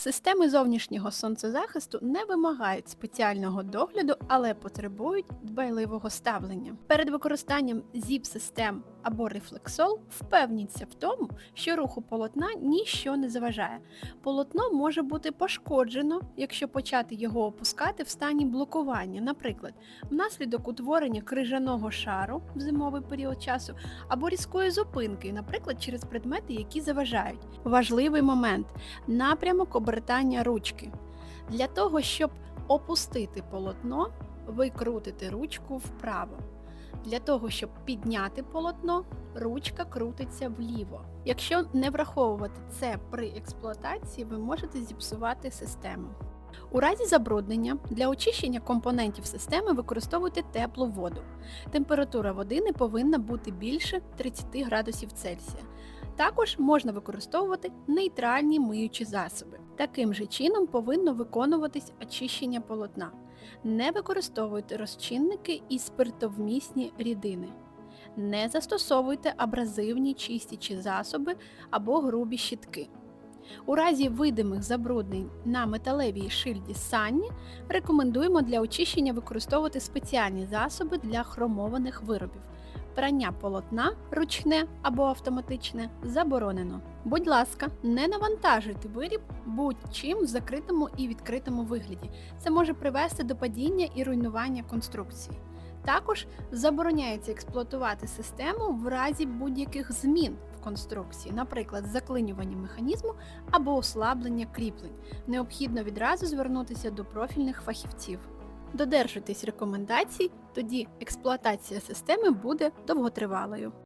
Системи зовнішнього сонцезахисту не вимагають спеціального догляду, але потребують дбайливого ставлення. Перед використанням зіп-систем або рефлексол впевніться в тому, що руху полотна ніщо не заважає. Полотно може бути пошкоджено, якщо почати його опускати в стані блокування, наприклад, внаслідок утворення крижаного шару в зимовий період часу або різкої зупинки, наприклад, через предмети, які заважають. Важливий момент напрямок обертання ручки. Для того, щоб опустити полотно, ви крутите ручку вправо. Для того, щоб підняти полотно, ручка крутиться вліво. Якщо не враховувати це при експлуатації, ви можете зіпсувати систему. У разі забруднення для очищення компонентів системи використовуйте теплу воду. Температура води не повинна бути більше 30 градусів Цельсія. Також можна використовувати нейтральні миючі засоби. Таким же чином повинно виконуватись очищення полотна. Не використовуйте розчинники і спиртовмісні рідини. Не застосовуйте абразивні чистічі засоби або грубі щітки. У разі видимих забруднень на металевій шильді Санні рекомендуємо для очищення використовувати спеціальні засоби для хромованих виробів. Прання полотна ручне або автоматичне заборонено. Будь ласка, не навантажуйте виріб будь-чим в закритому і відкритому вигляді. Це може привести до падіння і руйнування конструкції. Також забороняється експлуатувати систему в разі будь-яких змін в конструкції, наприклад, заклинювання механізму або ослаблення кріплень. Необхідно відразу звернутися до профільних фахівців. Додержуйтесь рекомендацій, тоді експлуатація системи буде довготривалою.